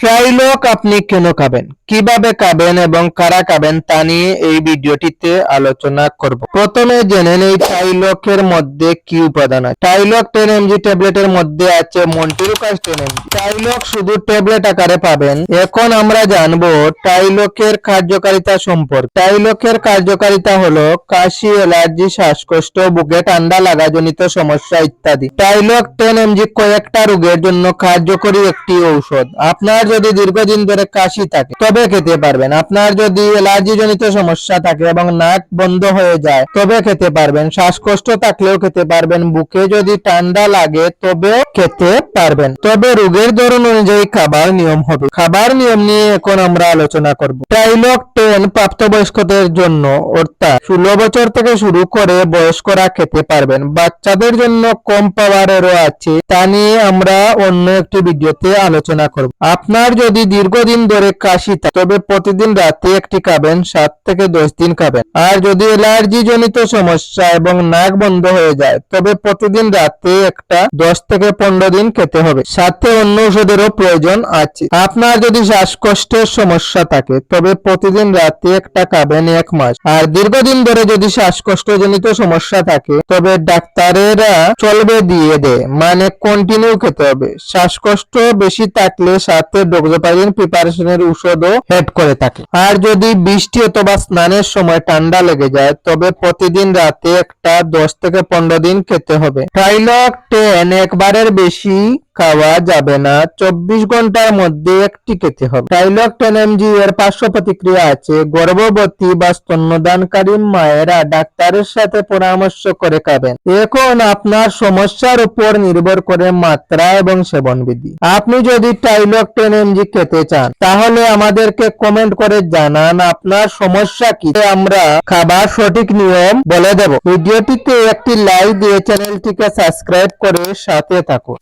ট্রাইলক আপনি কেন খাবেন? কীভাবে খাবেন এবং কারা খাবেন তা নিয়ে এই ভিডিওটিতে আলোচনা করব। প্রথমে জেনে নেই ট্রাইলকের মধ্যে কি উপাদান আছে। ট্রাইলক টেন এমজি ট্যাবলেটের মধ্যে আছে মন্টিরুকাস টেন এমজি। ট্রাইলক শুধু ট্যাবলেট আকারে পাবেন। এখন আমরা জানব টাইলকের কার্যকারিতা সম্পর্কে। টাইলকের কার্যকারিতা হলো কাশি অ্যালার্জি শ্বাসকষ্ট, বুকে ঠান্ডা লাগা জনিত সমস্যা ইত্যাদি। টাইলক টেন এমজি কয়েকটা রোগের জন্য কার্যকরী একটি ঔষধ। আপনার যদি দীর্ঘদিন ধরে কাশি থাকে, তবে খেতে পারবেন। আপনার যদি অ্যালার্জি জনিত সমস্যা থাকে এবং নাক বন্ধ হয়ে যায়, তবে খেতে পারবেন। শ্বাসকষ্ট থাকলেও খেতে পারবেন। বুকে যদি ঠান্ডা লাগে, তবেও খেতে পারবেন। তবে রোগের ধরন অনুযায়ী খাবার নিয়ম হবে। খাবার নিয়ম নিয়ে এখন আমরা আলোচনা করব। টাইলক টেন প্রাপ্তবয়স্কদের জন্য, অর্থাৎ ষোলো বছর থেকে শুরু করে বয়স্করা খেতে পারবেন। বাচ্চাদের জন্য কম পাওয়ারেরও আছে। তা নিয়ে আমরা অন্য একটি ভিডিওতে আলোচনা করব। আপনার যদি দীর্ঘদিন ধরে কাশি থাকে, তবে প্রতিদিন রাতে একটি খাবেন, সাত থেকে দশ দিন খাবেন। আর যদি অ্যালার্জি জনিত সমস্যা এবং নাক বন্ধ হয়ে যায়, তবে প্রতিদিন রাতে একটা দশ থেকে পনেরো দিন খেতে হবে। সাথে অন্য ওষুধেরও প্রয়োজন আছে। আপনার যদি শ্বাসকষ্টের সমস্যা থাকে, তবে প্রতিদিন রাতে একটা খাবেন এক মাস। আর দীর্ঘদিন ধরে যদি শ্বাসকষ্ট জনিত সমস্যা থাকে, তবে ডাক্তারেরা চলবে দিয়ে দেয় মানে কন্টিনিউ খেতে হবে। শ্বাসকষ্ট বেশি থাকলে সাথে ডোক্সোপাইলিন প্রিপারেশনের ঔষধও হেড করে থাকে। আর যদি বৃষ্টি অথবা স্নানের সময় ঠান্ডা লেগে যায়, তবে প্রতিদিন রাতে একটা দশ থেকে পনেরো দিন খেতে হবে। ট্রাইলক টেন একবারের বেশি খাওয়া যাবে না। চব্বিশ ঘণ্টার মধ্যে একটি খেতে হবে। টাইলক টেন এমজি এর পার্শ্ব প্রতিক্রিয়া আছে। গর্ভবতী বা স্তন্যদানকারী মায়েরা ডাক্তারের সাথে পরামর্শ করে খাবেন। এখন আপনার সমস্যার উপর নির্ভর করে মাত্রা এবং সেবনবিধি। আপনি যদি টাইলক টেন এমজি খেতে চান, তাহলে আমাদেরকে কমেন্ট করে জানান আপনার সমস্যা কি। আমরা খাবার সঠিক নিয়ম বলে দেব। ভিডিওটিতে একটি লাইক দিয়ে চ্যানেলটিকে সাবস্ক্রাইব করে সাথে থাকুন।